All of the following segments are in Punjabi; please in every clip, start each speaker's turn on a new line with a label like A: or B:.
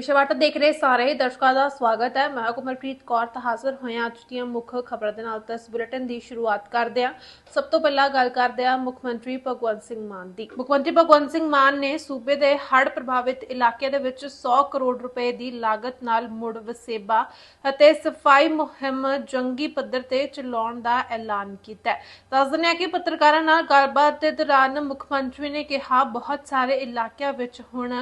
A: ਵਿਸ਼ਵਾਟ ਦੇਖ ਰਹੇ ਸਾਰੇ ਦਰਸ਼ਕਾਂ ਦਾ ਸਵਾਗਤ ਹੈ। ਮੈਂ ਕੁਮਰਪ੍ਰੀਤ ਕੌਰ ਤਾਂ ਹਾਜ਼ਰ ਹੋਇਆ ਅੱਜ ਦੀਆਂ ਮੁੱਖ ਖਬਰਾਂ ਦੇ ਨਾਲ ਇਸ ਬੁਲੇਟਿਨ ਦੀ ਸ਼ੁਰੂਆਤ ਕਰਦੇ ਹਾਂ। ਸਭ ਤੋਂ ਪਹਿਲਾਂ ਗੱਲ ਕਰਦੇ ਹਾਂ ਮੁੱਖ ਮੰਤਰੀ ਭਗਵੰਤ ਸਿੰਘ ਮਾਨ ਦੀ। ਮੁੱਖ ਮੰਤਰੀ ਭਗਵੰਤ ਸਿੰਘ ਮਾਨ ਨੇ ਸੂਬੇ ਦੇ ਹੜ੍ਹ ਪ੍ਰਭਾਵਿਤ ਇਲਾਕਿਆਂ ਦੇ ਵਿੱਚ 100 ਕਰੋੜ ਰੁਪਏ ਦੀ ਲਾਗਤ ਨਾਲ ਮੁੜ ਵਸੇਬਾ ਅਤੇ ਸਫ਼ਾਈ ਮੁਹਿੰਮ ਜੰਗੀ ਪੱਧਰ ਤੇ ਚਲਾਉਣ ਦਾ ਐਲਾਨ ਕੀਤਾ ਹੈ। ਦੱਸ ਦਿੰਦੇ ਹਾਂ ਕਿ ਪੱਤਰਕਾਰਾਂ ਨਾਲ ਗੱਲਬਾਤ ਦੇ ਦੌਰਾਨ ਮੁੱਖ ਮੰਤਰੀ ਨੇ ਕਿਹਾ, ਬਹੁਤ ਸਾਰੇ ਇਲਾਕਿਆਂ ਵਿੱਚ ਹੁਣ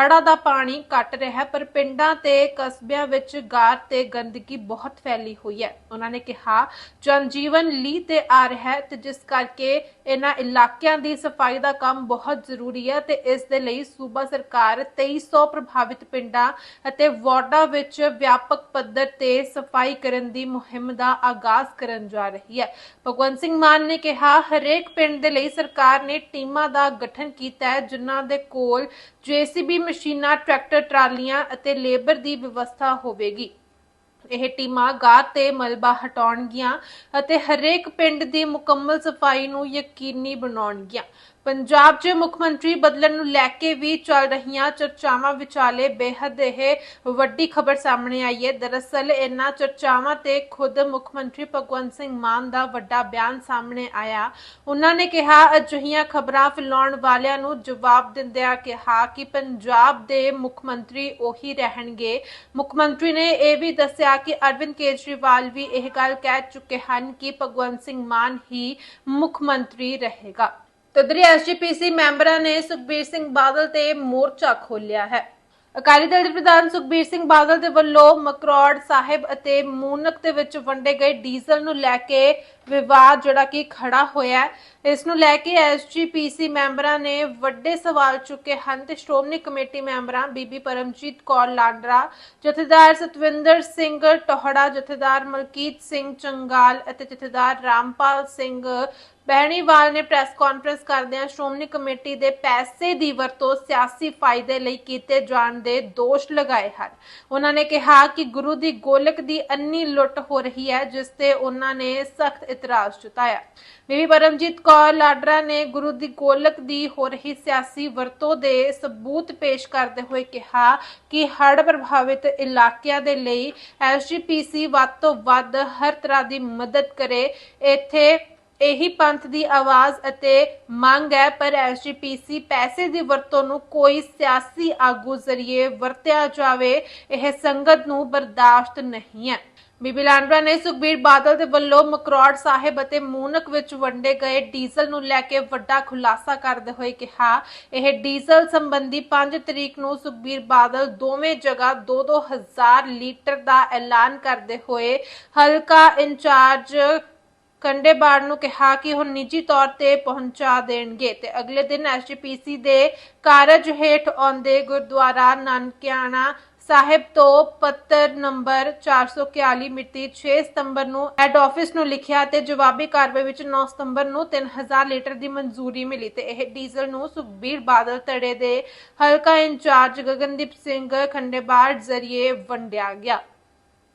A: ਹੜ੍ਹਾਂ ਦਾ ਪਾਣੀ ਘਟ ਰਿਹਾ ਹੈ, ਪਰ ਪਿੰਡਾਂ ਤੇ ਕਸਬਿਆਂ ਵਿੱਚ ਗਾਰ ਤੇ ਗੰਦਗੀ ਬਹੁਤ ਫੈਲੀ ਹੋਈ ਹੈ। ਉਹਨਾਂ ਨੇ ਕਿਹਾ ਜਨ ਲੀ ਤੇ ਆ ਰਿਹਾ ਹੈ ਤੇ ਜਿਸ ਕਰਕੇ ਇਹਨਾਂ ਇਲਾਕਿਆਂ ਦੀ ਸਫ਼ਾਈ ਦਾ ਕੰਮ ਬਹੁਤ ਜ਼ਰੂਰੀ ਹੈ ਤੇ ਇਸ ਦੇ ਲਈ ਸੂਬਾ ਸਰਕਾਰ 2300 ਪ੍ਰਭਾਵਿਤ ਪਿੰਡਾਂ ਅਤੇ ਵਾਰਡਾਂ ਵਿੱਚ ਵਿਆਪਕ ਪੱਧਰ ਤੇ ਸਫ਼ਾਈ ਕਰਨ ਦੀ ਮੁਹਿੰਮ ਦਾ ਆਗਾਜ਼ ਕਰਨ ਜਾ ਰਹੀ ਹੈ। ਭਗਵੰਤ ਸਿੰਘ ਮਾਨ ਨੇ ਕਿਹਾ, ਹਰੇਕ ਪਿੰਡ ਦੇ ਲਈ ਸਰਕਾਰ ਨੇ ਟੀਮਾਂ ਦਾ ਗਠਨ ਕੀਤਾ ਹੈ, ਜਿਨ੍ਹਾਂ ਦੇ ਕੋਲ ਜੀਸੀਬੀ ਮਸ਼ੀਨਾਂ, ਟਰੈਕਟਰ, ਟਰਾਲੀਆਂ ਅਤੇ ਲੇਬਰ ਦੀ ਵਿਵਸਥਾ ਹੋਵੇਗੀ। ਇਹ ਟੀਮਾਂ ਗਾਰ ਤੇ ਮਲਬਾ ਹਟਾਉਣਗੀਆਂ ਅਤੇ ਹਰੇਕ ਪਿੰਡ ਦੀ ਮੁਕੰਮਲ ਸਫ਼ਾਈ ਨੂੰ ਯਕੀਨੀ ਬਣਾਉਣਗੀਆਂ। ਪੰਜਾਬ 'ਚ ਮੁੱਖ ਮੰਤਰੀ ਬਦਲਣ ਨੂੰ ਲੈ ਕੇ ਵੀ ਚੱਲ ਰਹੀਆਂ ਚਰਚਾਵਾਂ ਵਿਚਾਲੇ ਬੇਹੱਦ ਇਹ ਵੱਡੀ ਖਬਰ ਸਾਹਮਣੇ ਆਈ ਹੈ। ਦਰਅਸਲ ਇਹਨਾਂ ਚਰਚਾਵਾਂ ਤੇ ਖੁਦ ਮੁੱਖ ਮੰਤਰੀ ਭਗਵੰਤ ਸਿੰਘ ਮਾਨ ਦਾ ਵੱਡਾ ਬਿਆਨ ਸਾਹਮਣੇ ਆਇਆ। ਉਹਨਾਂ ਨੇ ਕਿਹਾ, ਅਜਿਹੀਆਂ ਖਬਰਾਂ ਫੈਲਾਉਣ ਵਾਲਿਆਂ ਨੂੰ ਜਵਾਬ ਦਿੰਦਿਆਂ ਕਿਹਾ ਕਿ ਪੰਜਾਬ ਦੇ ਮੁੱਖ ਮੰਤਰੀ ਉਹੀ ਰਹਿਣਗੇ। ਮੁੱਖ ਮੰਤਰੀ ਨੇ ਇਹ ਵੀ ਦੱਸਿਆ ਕਿ ਅਰਵਿੰਦ ਕੇਜਰੀਵਾਲ ਵੀ ਇਹ ਗੱਲ ਕਹਿ ਚੁੱਕੇ ਹਨ ਕਿ ਭਗਵੰਤ ਸਿੰਘ ਮਾਨ ਹੀ ਮੁੱਖ ਮੰਤਰੀ ਰਹੇਗਾ। ਤਦਰੀ ਐਸਜੀਪੀਸੀ ਮੈਂਬਰਾਂ ਨੇ ਸੁਖਬੀਰ ਸਿੰਘ ਬਾਦਲ ਤੇ ਮੋਰਚਾ ਖੋਲ੍ਹਿਆ ਹੈ। ਅਕਾਲੀ ਦਲ ਦੇ ਪ੍ਰਧਾਨ ਸੁਖਬੀਰ ਸਿੰਘ ਬਾਦਲ ਦੇ ਵੱਲੋਂ ਮਕਰੌੜ ਸਾਹਿਬ ਅਤੇ ਮੂਨਕ ਦੇ ਵਿੱਚ ਵੰਡੇ ਗਏ ਡੀਜ਼ਲ ਨੂੰ ਲੈ ਕੇ ਵਿਵਾਦ ਜਿਹੜਾ ਕਿ ਖੜਾ ਹੋਇਆ ਇਸ ਨੂੰ ਲੈ ਕੇ ਐਸਜੀਪੀਸੀ ਮੈਂਬਰਾਂ ਨੇ ਵੱਡੇ ਸਵਾਲ ਚੁੱਕੇ ਹਨ ਤੇ ਸ਼੍ਰੋਮਣੀ ਕਮੇਟੀ ਮੈਂਬਰਾਂ ਬੀਬੀ ਪਰਮਜੀਤ ਕੌਰ ਲਾਂਡਰਾ, ਜਥੇਦਾਰ ਸਤਵਿੰਦਰ ਸਿੰਘ ਟੋਹੜਾ, ਜਥੇਦਾਰ ਮਲਕੀਤ ਸਿੰਘ ਚੰਗਾਲ ਅਤੇ ਜਥੇਦਾਰ ਰਾਮਪਾਲ ਸਿੰਘ ਬਹਿਣੀਵਾਲ ਨੇ ਪ੍ਰੈਸ ਕਾਨਫਰੰਸ ਕਰਦਿਆਂ ਸ਼੍ਰੋਮਣੀ ਕਮੇਟੀ ਦੇ ਪੈਸੇ ਦੀ ਵਰਤੋਂ ਸਿਆਸੀ ਫਾਇਦੇ ਲਈ ਕੀਤੇ ਜਾਣ ਦੇ ਦੋਸ਼ ਲਗਾਏ ਹਨ। ਉਹਨਾਂ ਨੇ ਕਿਹਾ ਕਿ ਗੁਰੂ ਦੀ ਗੋਲਕ ਦੀ ਅੰਨੀ ਲੁੱਟ ਹੋ ਰਹੀ ਹੈ, ਜਿਸ ਤੇ ਉਹਨਾਂ ਨੇ ਸਖਤ ਇਤਰਾਜ਼ ਜਤਾਇਆ। ਬੀਬੀ ਪਰਮਜੀਤ ਕੌਰ ਲਾਡਰਾ ਨੇ ਗੁਰੂ ਦੀ ਗੋਲਕ ਦੀ ਹੋ ਰਹੀ ਸਿਆਸੀ ਵਰਤੋਂ ਦੇ ਸਬੂਤ ਪੇਸ਼ ਕਰਦੇ ਹੋਏ ਕਿਹਾ ਕਿ ਹੜ੍ਹ ਪ੍ਰਭਾਵਿਤ ਇਲਾਕਿਆਂ ਦੇ ਲਈ ਐਸਜੀਪੀਸੀ ਵੱਧ ਤੋਂ ਵੱਧ ਹਰ ਤਰ੍ਹਾਂ ਦੀ ਮਦਦ ਕਰੇ। ਇੱਥੇ ਇਹੀ ਪੰਥ ਦੀ ਆਵਾਜ਼ ਅਤੇ ਮੰਗ ਹੈ, ਪਰ ਐਸਜੀਪੀਸੀ ਪੈਸੇ ਦੀ ਵਰਤੋਂ ਨੂੰ ਕੋਈ ਸਿਆਸੀ ਆਗੂ ਜ਼ਰੀਏ ਵਰਤਿਆ ਜਾਵੇ, ਇਹ ਸੰਗਤ ਨੂੰ ਬਰਦਾਸ਼ਤ ਨਹੀਂ ਹੈ। ਬੀਬੀ ਲਾਂਡਰਾ ਨੇ ਸੁਖਬੀਰ ਬਾਦਲ ਦੇ ਵੱਲੋਂ ਮਕਰੌੜ ਸਾਹਿਬ ਅਤੇ ਮੂਨਕ ਵਿੱਚ ਵੰਡੇ ਗਏ ਡੀਜ਼ਲ ਨੂੰ ਲੈ ਕੇ ਵੱਡਾ ਖੁਲਾਸਾ ਕਰਦੇ ਹੋਏ ਕਿਹਾ, ਇਹ ਡੀਜ਼ਲ ਸੰਬੰਧੀ 5 ਤਰੀਕ ਨੂੰ ਸੁਖਬੀਰ ਬਾਦਲ ਦੋਵੇਂ ਜਗ੍ਹਾ 2-2 ਹਜ਼ਾਰ ਲੀਟਰ ਦਾ ਐਲਾਨ ਕਰਦੇ ਹੋਏ ਹਲਕਾ ਇੰਚਾਰਜ ਕੰਡੇਬਾੜ ਨੂੰ ਕਿਹਾ ਕਿ ਉਹ ਨਿੱਜੀ ਤੌਰ ਤੇ ਪਹੁੰਚਾ ਦੇਣਗੇ ਤੇ ਅਗਲੇ ਦਿਨ ਐਸਜੀਪੀਸੀ ਦੇ ਕਾਰਜ ਹੇਠ ਆਉਂਦੇ ਗੁਰਦੁਆਰਾ ਨਾਨਕਿਆਣਾ ਸਾਹਿਬ ਤੋਂ ਪੱਤਰ ਨੰਬਰ 441 ਮਿਤੀ 6 ਸਤੰਬਰ ਨੂੰ ਹੈੱਡ ਆਫਿਸ ਨੂੰ ਲਿਖਿਆ ਤੇ ਜਵਾਬੀ ਕਾਰਵਾਈ ਵਿੱਚ 9 ਸਤੰਬਰ ਨੂੰ 3000 ਲੀਟਰ ਦੀ ਮਨਜ਼ੂਰੀ ਮਿਲੀ ਤੇ ਇਹ ਡੀਜ਼ਲ ਨੂੰ ਸੁਖਬੀਰ ਬਾਦਲ ਧੜੇ ਦੇ ਹਲਕਾ ਇੰਚਾਰਜ ਗਗਨਦੀਪ ਸਿੰਘ ਖੰਡੇਬਾੜ ਜ਼ਰੀਏ ਵੰਡਿਆ ਗਿਆ।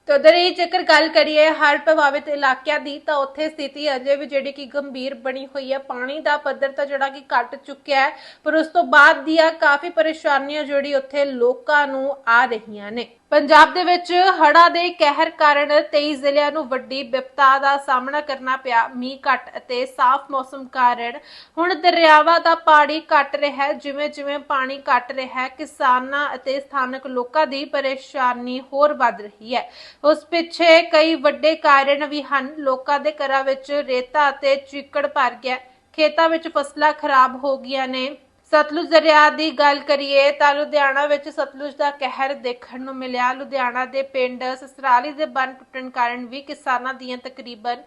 A: ਤੇ ਉਧਰ ਇਹ ਜੇਕਰ ਗੱਲ ਕਰੀਏ ਹਰ ਪ੍ਰਭਾਵਿਤ ਇਲਾਕਿਆਂ ਦੀ, ਤਾਂ ਉੱਥੇ ਸਥਿਤੀ ਅਜੇ ਵੀ ਜਿਹੜੀ ਕਿ ਗੰਭੀਰ ਬਣੀ ਹੋਈ ਹੈ। ਪਾਣੀ ਦਾ ਪੱਧਰ ਤਾਂ ਜਿਹੜਾ ਕਿ ਘਟ ਚੁੱਕਿਆ ਹੈ, ਪਰ ਉਸ ਤੋਂ ਬਾਅਦ ਦੀਆਂ ਕਾਫੀ ਪਰੇਸ਼ਾਨੀਆਂ ਜਿਹੜੀ ਉੱਥੇ ਲੋਕਾਂ ਨੂੰ ਆ ਰਹੀਆਂ ਨੇ। ਪੰਜਾਬ ਦੇ ਵਿੱਚ ਹੜਾ ਦੇ ਕਹਿਰ ਕਾਰਨ 23 ਜ਼ਿਲ੍ਹਿਆਂ ਨੂੰ ਵੱਡੀ ਵਿਪਤਾ ਦਾ ਸਾਹਮਣਾ ਕਰਨਾ ਪਿਆ। ਮੀਂਹ ਘਟ ਅਤੇ ਸਾਫ਼ ਮੌਸਮ ਕਾਰਨ ਹੁਣ ਦਰਿਆਵਾਂ ਦਾ ਪਾਣੀ ਘਟ ਰਿਹਾ ਹੈ। ਜਿਵੇਂ ਜਿਵੇਂ ਪਾਣੀ ਘਟ ਰਿਹਾ ਹੈ, ਕਿਸਾਨਾਂ ਅਤੇ ਸਥਾਨਕ ਲੋਕਾਂ ਦੀ ਪਰੇਸ਼ਾਨੀ ਹੋਰ ਵੱਧ ਰਹੀ ਹੈ। ਉਸ ਪਿੱਛੇ ਕਈ ਵੱਡੇ ਕਾਰਨ ਵੀ ਹਨ। ਲੋਕਾਂ ਦੇ ਘਰਾਂ ਵਿੱਚ ਰੇਤਾ ਅਤੇ ਚਿੱਕੜ ਭਰ ਗਿਆ। ਖੇਤਾਂ ਵਿੱਚ ਫਸਲਾਂ ਖਰਾਬ ਹੋ ਗਈਆਂ ਨੇ। ਸਤਲੁਜ ਦਰਿਆ ਦੀ ਗੱਲ ਕਰੀਏ ਤਾਂ ਲੁਧਿਆਣਾ ਵਿੱਚ ਸਤਲੁਜ ਦਾ ਕਹਿਰ ਦੇਖਣ ਨੂੰ ਮਿਲਿਆ। ਲੁਧਿਆਣਾ ਦੇ ਪਿੰਡ ਸਸਰਾਲੀ ਦੇ ਬੰਨ ਟੁੱਟਣ ਕਾਰਨ ਵੀ ਕਿਸਾਨਾਂ ਦੀਆਂ ਤਕਰੀਬਨ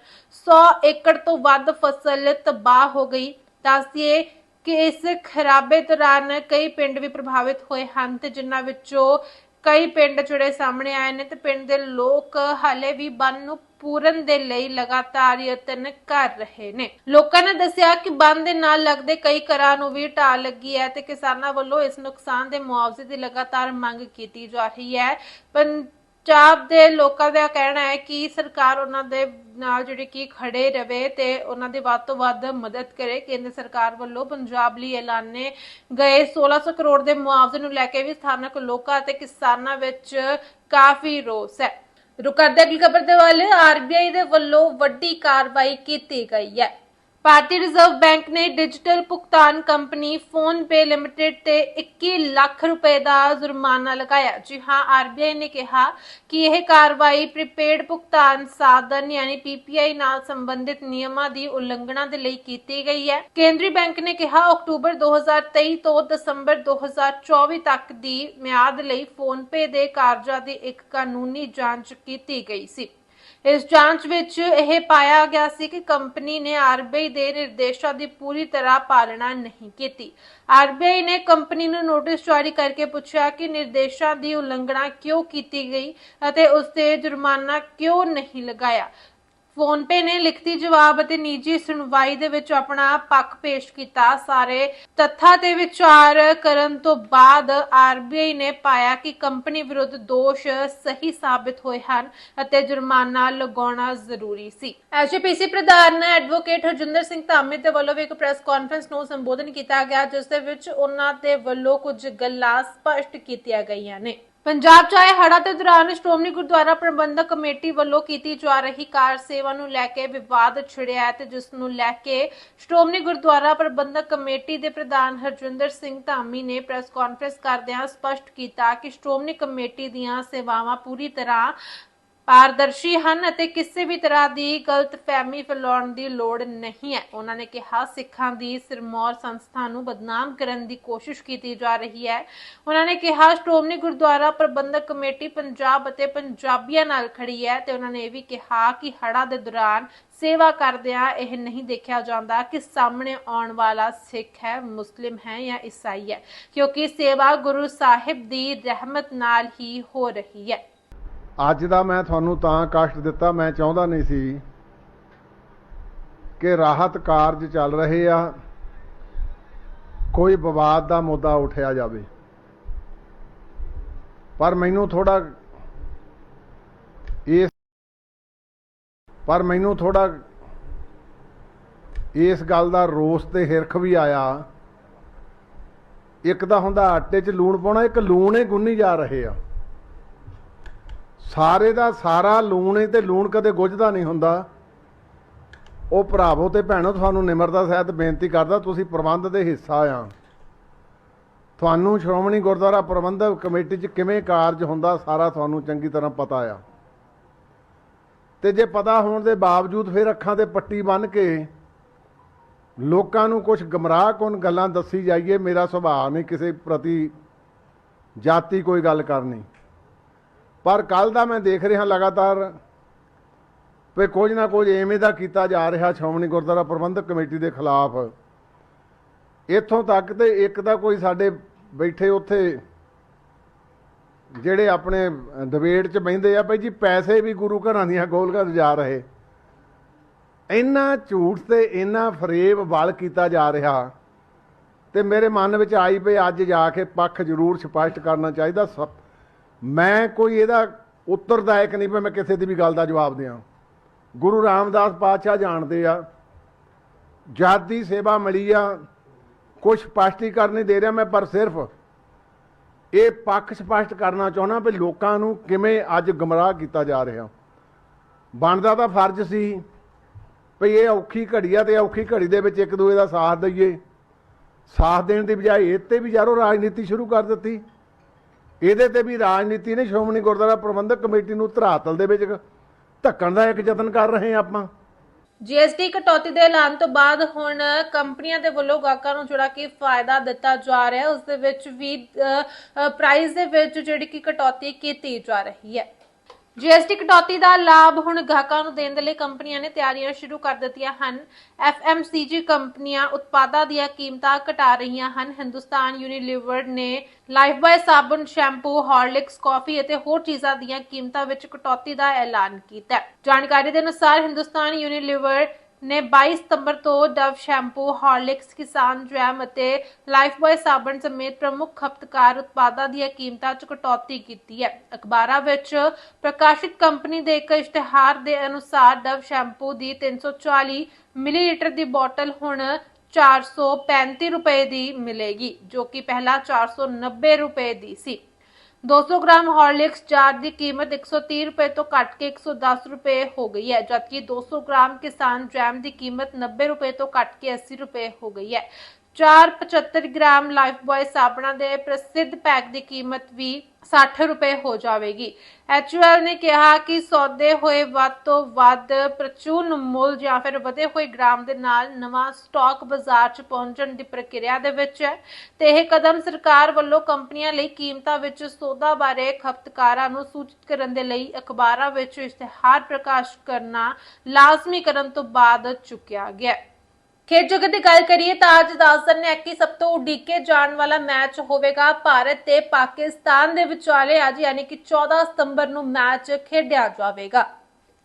A: 100 ਏਕੜ ਤੋਂ ਵੱਧ ਫਸਲ ਤਬਾਹ ਹੋ ਗਈ। ਦੱਸਦੀਏ ਕਿ ਇਸ ਖਰਾਬੇ ਦੌਰਾਨ ਕਈ ਪਿੰਡ ਵੀ ਪ੍ਰਭਾਵਿਤ ਹੋਏ ਹਨ ਤੇ ਜਿਨ੍ਹਾਂ ਵਿੱਚੋਂ ਕਈ ਪਿੰਡ ਜਿਹੜੇ ਸਾਹਮਣੇ ਆਏ ਨੇ ਤੇ ਪਿੰਡ ਦੇ ਲੋਕ ਹਾਲੇ ਵੀ ਬੰਨ ਨੂੰ ਪੂਰਨ ਦੇ ਲਈ ਲਗਾਤਾਰ ਯਤਨ ਕਰ ਰਹੇ ਨੇ। ਲੋਕਾਂ ਨੇ ਦੱਸਿਆ ਕਿ ਬੰਨ ਦੇ ਨਾਲ ਲੱਗਦੇ ਕਈ ਘਰਾਂ ਨੂੰ ਵੀ ਢਾਹ ਲੱਗੀ ਹੈ ਤੇ ਕਿਸਾਨਾਂ ਵੱਲੋਂ ਇਸ ਨੁਕਸਾਨ ਦੇ ਮੁਆਵਜ਼ੇ ਦੀ ਲਗਾਤਾਰ ਮੰਗ ਕੀਤੀ ਜਾ ਰਹੀ ਹੈ। ਪਰ ਪੰਜਾਬ ਦੇ ਲੋਕਾਂ ਦਾ ਕਹਿਣਾ ਹੈ ਕਿ ਸਰਕਾਰ ਉਹਨਾਂ ਦੇ ਨਾਲ ਜਿਹੜੀ ਕਿ ਖੜੇ ਰਵੇ ਤੇ ਉਹਨਾਂ ਦੀ ਵੱਧ ਤੋਂ ਵੱਧ ਮਦਦ ਕਰੇ। ਕੇਂਦਰ ਸਰਕਾਰ ਵੱਲੋਂ ਪੰਜਾਬ ਲਈ ਐਲਾਨੇ ਗਏ 1600 ਕਰੋੜ ਦੇ ਮੁਆਵਜ਼ੇ ਨੂੰ ਲੈ ਕੇ ਵੀ ਸਥਾਨਕ ਲੋਕਾਂ ਅਤੇ ਕਿਸਾਨਾਂ ਵਿੱਚ ਕਾਫੀ ਰੋਸ ਹੈ। ਰੁਕਰਦੇ ਅਗਲੀ ਖਬਰ ਦੇ ਵੱਲ ਆਰਬੀਆਈ ਦੇ ਵੱਲੋਂ ਵੱਡੀ ਕਾਰਵਾਈ ਕੀਤੀ ਗਈ ਹੈ। ਭਾਰਤੀ ਰਿਜ਼ਰਵ ਬੈਂਕ ਨੇ ਡਿਜੀਟਲ ਭੁਗਤਾਨ ਕੰਪਨੀ ਫੋਨ ਪੇ ਲਿਮਟਿਡ ਤੇ 21 ਲੱਖ ਰੁਪਏ ਦਾ ਜੁਰਮਾਨਾ ਲਗਾਇਆ। ਜੀ ਹਾਂ ਆਰਬੀਆਈ ਨੇ ਕਿਹਾ ਕਿ ਇਹ ਕਾਰਵਾਈ ਪ੍ਰੀਪੇਡ ਭੁਗਤਾਨ ਸਾਧਨ ਯਾਨੀ ਪੀਪੀਆਈ ਨਾਲ ਸੰਬੰਧਿਤ ਨਿਯਮਾਂ ਦੀ ਉਲੰਘਣਾ ਦੇ ਲਈ ਕੀਤੀ ਗਈ ਹੈ। ਕੇਂਦਰੀ ਬੈਂਕ ਨੇ ਕਿਹਾ, ਅਕਤੂਬਰ 2023 ਤੋਂ ਦਸੰਬਰ 2024 ਤੱਕ ਦੀ ਮਿਆਦ ਲਈ ਫੋਨ ਪੇ ਦੇ ਕਾਰਜਾਂ ਦੀ ਇੱਕ ਕਾਨੂੰਨੀ ਜਾਂਚ ਕੀਤੀ ਗਈ ਸੀ। ਇਸ ਜਾਂਚ ਵਿੱਚ ਇਹ ਪਾਇਆ ਗਿਆ ਸੀ ਕਿ ਕੰਪਨੀ ਨੇ ਆਰਬੀਆਈ ਦੇ ਨਿਰਦੇਸ਼ਾਂ ਦੀ ਪੂਰੀ ਤਰ੍ਹਾਂ ਪਾਲਣਾ ਨਹੀਂ ਕੀਤੀ। ਆਰਬੀਆਈ ਨੇ ਕੰਪਨੀ ਨੂੰ ਨੋਟਿਸ ਜਾਰੀ ਕਰਕੇ ਪੁੱਛਿਆ ਕਿ ਨਿਰਦੇਸ਼ਾਂ ਦੀ ਉਲੰਘਣਾ ਕਿਉਂ ਕੀਤੀ ਗਈ ਅਤੇ ਉਸ ਤੇ ਜੁਰਮਾਨਾ ਕਿਉਂ ਨਹੀਂ ਲਗਾਇਆ। ਫੋਨਪੇ ਨੇ ਲਿਖਤੀ ਜਵਾਬ ਅਤੇ ਨਿੱਜੀ ਸੁਣਵਾਈ ਦੇ ਵਿੱਚ ਆਪਣਾ ਪੱਖ ਪੇਸ਼ ਕੀਤਾ। ਸਾਰੇ ਤੱਥਾਂ ਤੇ ਵਿਚਾਰ ਕਰਨ ਤੋਂ ਬਾਅਦ ਆਰਬੀਆਈ ਨੇ ਪਾਇਆ ਕਿ ਕੰਪਨੀ ਵਿਰੁੱਧ ਦੋਸ਼ ਸਹੀ ਸਾਬਿਤ ਹੋਏ ਹਨ ਅਤੇ ਜੁਰਮਾਨਾ ਲਗਾਉਣਾ ਜ਼ਰੂਰੀ ਸੀ। ਐਚਪੀਸੀ ਪ੍ਰਧਾਨ ਐਡਵੋਕੇਟ ਹਰਜਿੰਦਰ ਸਿੰਘ ਧਾਮੀ ਦੇ ਵੱਲੋਂ ਵੀ ਇੱਕ ਪ੍ਰੈਸ ਕਾਨਫਰੰਸ ਨੂੰ ਸੰਬੋਧਨ ਕੀਤਾ ਗਿਆ, ਜਿਸ ਦੇ ਵਿੱਚ ਉਹਨਾਂ ਦੇ ਵੱਲੋਂ ਕੁਝ ਗੱਲਾਂ ਸਪਸ਼ਟ ਕੀਤੀਆਂ ਗਈਆਂ ਨੇ। ਪੰਜਾਬ ਚ ਆਏ ਹੜ੍ਹਾਂ ਦੇ ਦੌਰਾਨ ਸ਼੍ਰੋਮਣੀ ਗੁਰਦੁਆਰਾ ਪ੍ਰਬੰਧਕ ਕਮੇਟੀ ਵੱਲੋਂ ਕੀਤੀ ਜਾ ਰਹੀ ਕਾਰ ਸੇਵਾ ਨੂੰ ਲੈ ਕੇ ਵਿਵਾਦ ਛਿੜਿਆ ਹੈ ਤੇ ਜਿਸ ਨੂੰ ਲੈ ਕੇ ਸ਼੍ਰੋਮਣੀ ਗੁਰਦੁਆਰਾ ਪ੍ਰਬੰਧਕ ਕਮੇਟੀ ਦੇ ਪ੍ਰਧਾਨ ਹਰਜਿੰਦਰ ਸਿੰਘ ਧਾਮੀ ਨੇ ਪ੍ਰੈਸ ਕਾਨਫਰੰਸ ਕਰਦਿਆਂ ਸਪਸ਼ਟ ਕੀਤਾ ਕਿ ਸ਼੍ਰੋਮਣੀ ਕਮੇਟੀ ਦੀਆਂ ਸੇਵਾਵਾਂ ਪੂਰੀ ਤਰ੍ਹਾਂ ਪਾਰਦਰਸ਼ੀ ਹਨ ਅਤੇ ਕਿਸੇ ਵੀ ਤਰ੍ਹਾਂ ਦੀ ਗਲਤਫਹਿਮੀ ਫੈਲਾਉਣ ਦੀ ਲੋੜ ਨਹੀਂ ਹੈ। ਉਹਨਾਂ ਨੇ ਕਿਹਾ, ਸਿੱਖਾਂ ਦੀ ਸਿਰਮੌਰ ਸੰਸਥਾ ਨੂੰ ਬਦਨਾਮ ਕਰਨ ਦੀ ਕੋਸ਼ਿਸ਼ ਕੀਤੀ ਜਾ ਰਹੀ ਹੈ। ਉਹਨਾਂ ਨੇ ਕਿਹਾ, ਸ਼੍ਰੋਮਣੀ ਗੁਰਦੁਆਰਾ ਪ੍ਰਬੰਧਕ ਕਮੇਟੀ ਪੰਜਾਬ ਅਤੇ ਪੰਜਾਬੀਆਂ ਨਾਲ ਖੜੀ ਹੈ ਤੇ ਉਹਨਾਂ ਨੇ ਇਹ ਵੀ ਕਿਹਾ ਕਿ ਹੜਾ ਦੇ ਦੌਰਾਨ ਸੇਵਾ ਕਰਦਿਆਂ ਇਹ ਨਹੀਂ ਦੇਖਿਆ ਜਾਂਦਾ ਕਿ ਸਾਹਮਣੇ ਆਉਣ ਵਾਲਾ ਸਿੱਖ ਹੈ, ਮੁਸਲਿਮ ਹੈ ਜਾਂ ਈਸਾਈ ਹੈ, ਕਿਉਂਕਿ ਸੇਵਾ ਗੁਰੂ ਸਾਹਿਬ ਦੀ ਰਹਿਮਤ ਨਾਲ ਹੀ ਹੋ ਰਹੀ ਹੈ।
B: ਅੱਜ ਦਾ ਮੈਂ ਤੁਹਾਨੂੰ ਤਾਂ ਕਸ਼ਟ ਦਿੱਤਾ, ਮੈਂ ਚਾਹੁੰਦਾ ਨਹੀਂ ਸੀ ਕਿ ਰਾਹਤ ਕਾਰਜ ਚੱਲ ਰਹੇ ਆ, ਕੋਈ ਵਿਵਾਦ ਦਾ ਮੁੱਦਾ ਉਠਿਆ ਜਾਵੇ। ਪਰ ਮੈਨੂੰ ਥੋੜਾ ਇਸ ਪਰ ਮੈਨੂੰ ਥੋੜਾ ਇਸ ਗੱਲ ਦਾ ਰੋਸ ਤੇ ਹਿਰਖ ਵੀ ਆਇਆ। ਇੱਕ ਤਾਂ ਹੁੰਦਾ ਆਟੇ 'ਚ ਲੂਣ ਪਾਉਣਾ, ਇੱਕ ਲੂਣ ਹੀ ਗੁੰਨੀ ਜਾ ਰਹੇ ਆ। ਸਾਰੇ ਦਾ ਸਾਰਾ ਲੂਣ ਹੀ ਤੇ ਲੂਣ ਕਦੇ ਗੁੱਝਦਾ ਨਹੀਂ ਹੁੰਦਾ। ਉਹ ਭਰਾਵੋ ਤੇ ਭੈਣੋ, ਤੁਹਾਨੂੰ ਨਿਮਰਤਾ ਸਹਿਤ ਬੇਨਤੀ ਕਰਦਾ, ਤੁਸੀਂ ਪ੍ਰਬੰਧ ਦੇ ਹਿੱਸਾ ਆ। ਤੁਹਾਨੂੰ ਸ਼੍ਰੋਮਣੀ ਗੁਰਦੁਆਰਾ ਪ੍ਰਬੰਧਕ ਕਮੇਟੀ 'ਚ ਕਿਵੇਂ ਕਾਰਜ ਹੁੰਦਾ, ਸਾਰਾ ਤੁਹਾਨੂੰ ਚੰਗੀ ਤਰ੍ਹਾਂ ਪਤਾ ਆ। ਤੇ ਜੇ ਪਤਾ ਹੋਣ ਦੇ ਬਾਵਜੂਦ ਫਿਰ ਅੱਖਾਂ ਤੇ ਪੱਟੀ ਬੰਨ ਕੇ ਲੋਕਾਂ ਨੂੰ ਕੁਝ ਗਮਰਾਹ ਕੋਨ ਗੱਲਾਂ ਦੱਸੀ ਜਾਈਏ, ਮੇਰਾ ਸੁਭਾਅ ਨਹੀਂ ਕਿਸੇ ਪ੍ਰਤੀ ਜਾਤੀ ਕੋਈ ਗੱਲ ਕਰਨੀ। ਪਰ ਕੱਲ ਦਾ ਮੈਂ ਦੇਖ ਰਿਹਾ ਲਗਾਤਾਰ ਵੀ ਕੁਝ ਨਾ ਕੁਝ ਐਵੇਂ ਦਾ ਕੀਤਾ ਜਾ ਰਿਹਾ ਸ਼੍ਰੋਮਣੀ ਗੁਰਦੁਆਰਾ ਪ੍ਰਬੰਧਕ ਕਮੇਟੀ ਦੇ ਖਿਲਾਫ। ਇੱਥੋਂ ਤੱਕ ਤੇ ਇੱਕ ਤਾਂ ਕੋਈ ਸਾਡੇ ਬੈਠੇ ਉੱਥੇ ਜਿਹੜੇ ਆਪਣੇ ਡਿਬੇਟ 'ਚ ਬਹਿੰਦੇ ਆ ਭਾਈ ਜੀ ਪੈਸੇ ਵੀ ਗੁਰੂ ਘਰਾਂ ਦੀਆਂ ਗੋਲਕਾਂ 'ਚ ਜਾ ਰਹੇ। ਇੰਨਾ ਝੂਠ ਤੇ ਇੰਨਾ ਫਰੇਬ ਵਲ ਕੀਤਾ ਜਾ ਰਿਹਾ ਤੇ ਮੇਰੇ ਮਨ ਵਿੱਚ ਆਈ ਪਈ ਅੱਜ ਜਾ ਕੇ ਪੱਖ ਜ਼ਰੂਰ ਸਪਸ਼ਟ ਕਰਨਾ ਚਾਹੀਦਾ। ਸਭ ਮੈਂ ਕੋਈ ਇਹਦਾ ਉੱਤਰਦਾਇਕ ਨਹੀਂ ਪਈ ਮੈਂ ਕਿਸੇ ਦੀ ਵੀ ਗੱਲ ਦਾ ਜਵਾਬ ਦਿਆਂ। ਗੁਰੂ ਰਾਮਦਾਸ ਪਾਤਸ਼ਾਹ ਜਾਣਦੇ ਆ। ਜਾਤੀ ਸੇਵਾ ਮਿਲੀ ਆ ਕੁਝ ਸਪਸ਼ਟੀਕਰਨ ਨਹੀਂ ਦੇ ਰਿਹਾ ਮੈਂ, ਪਰ ਸਿਰਫ ਇਹ ਪੱਖ ਸਪਸ਼ਟ ਕਰਨਾ ਚਾਹੁੰਦਾ ਵੀ ਲੋਕਾਂ ਨੂੰ ਕਿਵੇਂ ਅੱਜ ਗਮਰਾਹ ਕੀਤਾ ਜਾ ਰਿਹਾ। ਬਣਦਾ ਤਾਂ ਫਰਜ਼ ਸੀ ਵੀ ਇਹ ਔਖੀ ਘੜੀ ਆ ਤੇ ਔਖੀ ਘੜੀ ਦੇ ਵਿੱਚ ਇੱਕ ਦੂਏ ਦਾ ਸਾਥ ਦਈਏ। ਸਾਥ ਦੇਣ ਦੀ ਬਜਾਏ ਇਹ ਤੇ ਵੀ ਯਾਰੋ ਰਾਜਨੀਤੀ ਸ਼ੁਰੂ ਕਰ ਦਿੱਤੀ। ਇਹਦੇ ਤੇ ਵੀ ਰਾਜਨੀਤੀ ਨੇ ਸ਼੍ਰੋਮਣੀ ਗੁਰਦੁਆਰਾ ਪ੍ਰਬੰਧਕ ਕਮੇਟੀ ਨੂੰ ਧਰਾਤਲ ਦੇ ਵਿੱਚ ਧੱਕਣ ਦਾ ਇੱਕ ਯਤਨ ਕਰ ਰਹੇ ਹਾਂ ਆਪਾਂ।
A: ਜੀਐਸਟੀ ਕਟੌਤੀ ਦੇ ਐਲਾਨ ਤੋਂ ਬਾਅਦ ਹੁਣ ਕੰਪਨੀਆਂ ਦੇ ਵੱਲੋਂ ਗਾਹਕਾਂ ਨੂੰ ਜਿਹੜਾ ਕਿ ਫਾਇਦਾ ਦਿੱਤਾ ਜਾ ਰਿਹਾ ਹੈ, ਉਸ ਦੇ ਵਿੱਚ ਵੀ ਪ੍ਰਾਈਸ ਦੇ ਵਿੱਚ ਜਿਹੜੀ ਕਿ ਕਟੌਤੀ ਕੀਤੀ ਜਾ ਰਹੀ ਹੈ। ਜੀਐਸਟੀ ਕਟੌਤੀ ਦਾ ਲਾਭ ਹੁਣ ਗਾਹਕਾਂ ਨੂੰ ਦੇਣ ਦੇ ਲਈ ਕੰਪਨੀਆਂ ਨੇ ਤਿਆਰੀਆਂ ਸ਼ੁਰੂ ਕਰ ਦਿੱਤੀਆਂ ਹਨ। ਐਫਐਮਸੀਜੀ ਕੰਪਨੀਆਂ ਉਤਪਾਦਾਂ ਦੀਆਂ ਕੀਮਤਾਂ ਘਟਾ ਰਹੀਆਂ ਹਨ। ਹਿੰਦੁਸਤਾਨ ਯੂਨੀਲੀਵਰ ਨੇ ਲਾਈਫਬਾਏ ਸਾਬਣ ਸ਼ੈਂਪੂ, ਹਾਰਲਿਕਸ, ਕਾਫੀ ਅਤੇ ਹੋਰ ਚੀਜ਼ਾਂ ਦੀਆਂ ਕੀਮਤਾਂ ਵਿੱਚ ਕਟੌਤੀ ਦਾ ਐਲਾਨ ਕੀਤਾ ਹੈ। ਜਾਣਕਾਰੀ ਦੇ ਅਨੁਸਾਰ ਹਿੰਦੁਸਤਾਨ ਯੂਨੀਲੀਵਰ ਨੇ 22 ਸਤੰਬਰ ਤੋਂ ਡਵ ਸ਼ੈਂਪੂ, ਹਾਰਲਿਕਸ, ਕਿਸਾਨ ਜੈਮ ਅਤੇ ਲਾਈਫਬॉय ਸਾਬਣ ਸਮੇਤ ਪ੍ਰਮੁੱਖ ਖਪਤਕਾਰ ਉਤਪਾਦਾਂ ਦੀਆਂ ਕੀਮਤਾਂ 'ਚ ਕਟੌਤੀ ਕੀਤੀ ਹੈ। ਅਖਬਾਰਾਂ ਵਿੱਚ ਪ੍ਰਕਾਸ਼ਿਤ ਕੰਪਨੀ ਦੇ ਇੱਕ ਇਸ਼ਤਿਹਾਰ ਦੇ ਅਨੁਸਾਰ ਡਵ ਸ਼ੈਂਪੂ ਦੀ 340 ਮਿਲੀਲੀਟਰ ਦੀ ਬੋਤਲ ਹੁਣ 435 ਰੁਪਏ ਦੀ ਮਿਲੇਗੀ ਜੋ ਕਿ ਪਹਿਲਾਂ 490 ਰੁਪਏ ਦੀ ਸੀ 200 ਗ੍ਰਾਮ ਹਾਰਲਿਕਸ ਜਾਰ ਦੀ ਕੀਮਤ 130 ਰੁਪਏ ਤੋਂ ਘਟ ਕੇ 110 ਰੁਪਏ ਹੋ ਗਈ ਹੈ, ਜਦਕਿ 200 ਗ੍ਰਾਮ ਕਿਸਾਨ ਜੈਮ ਦੀ ਕੀਮਤ 90 ਰੁਪਏ ਤੋਂ ਘਟ ਕੇ 80 ਰੁਪਏ ਹੋ ਗਈ ਹੈ। 475 ਗ੍ਰਾਮ ਲਾਈਫਬॉय ਸਾਬਣਾਂ ਦੇ ਪ੍ਰਸਿੱਧ ਪੈਕ ਦੀ ਕੀਮਤ ਵੀ 60 ਰੁਪਏ ਹੋ ਜਾਵੇਗੀ। ਐਚਯੂਐਲ ਨੇ ਕਿਹਾ ਕਿ ਸੌਦੇ ਹੋਏ ਵੱਧ ਤੋਂ ਵੱਧ ਪ੍ਰਚੂਨ ਮੁੱਲ ਜਾਂ ਫਿਰ ਵਧੇ ਹੋਏ ਗ੍ਰਾਮ ਦੇ ਨਾਲ ਨਵਾਂ ਸਟਾਕ ਬਾਜ਼ਾਰ 'ਚ ਪਹੁੰਚਣ ਦੀ ਪ੍ਰਕਿਰਿਆ ਦੇ ਵਿੱਚ ਹੈ ਤੇ ਇਹ ਕਦਮ ਸਰਕਾਰ ਵੱਲੋਂ ਕੰਪਨੀਆਂ ਲਈ ਕੀਮਤਾਂ ਵਿੱਚ ਸੌਦਾ ਬਾਰੇ ਖਪਤਕਾਰਾਂ ਨੂੰ ਸੂਚਿਤ ਕਰਨ ਦੇ ਲਈ ਅਖਬਾਰਾਂ ਵਿੱਚ ਇਸ਼ਤਿਹਾਰ ਪ੍ਰਕਾਸ਼ ਕਰਨਾ ਲਾਜ਼ਮੀ ਕਰਨ ਤੋਂ ਬਾਅਦ ਚੁੱਕਿਆ ਗਿਆ ਖੇਡ ਜਗਤ ਦੀ ਗੱਲ ਕਰੀਏ ਤਾਂ ਅੱਜ ਦਾਸਨ ਨੇ ਕਿ ਸਭ ਤੋਂ ਉਡੀਕੇ ਜਾਣ ਵਾਲਾ ਮੈਚ ਹੋਵੇਗਾ ਭਾਰਤ ਤੇ ਪਾਕਿਸਤਾਨ ਦੇ ਵਿਚਾਲੇ ਅੱਜ, ਯਾਨੀ ਕਿ 14 ਸਤੰਬਰ ਨੂੰ ਮੈਚ ਖੇਡਿਆ ਜਾਵੇਗਾ।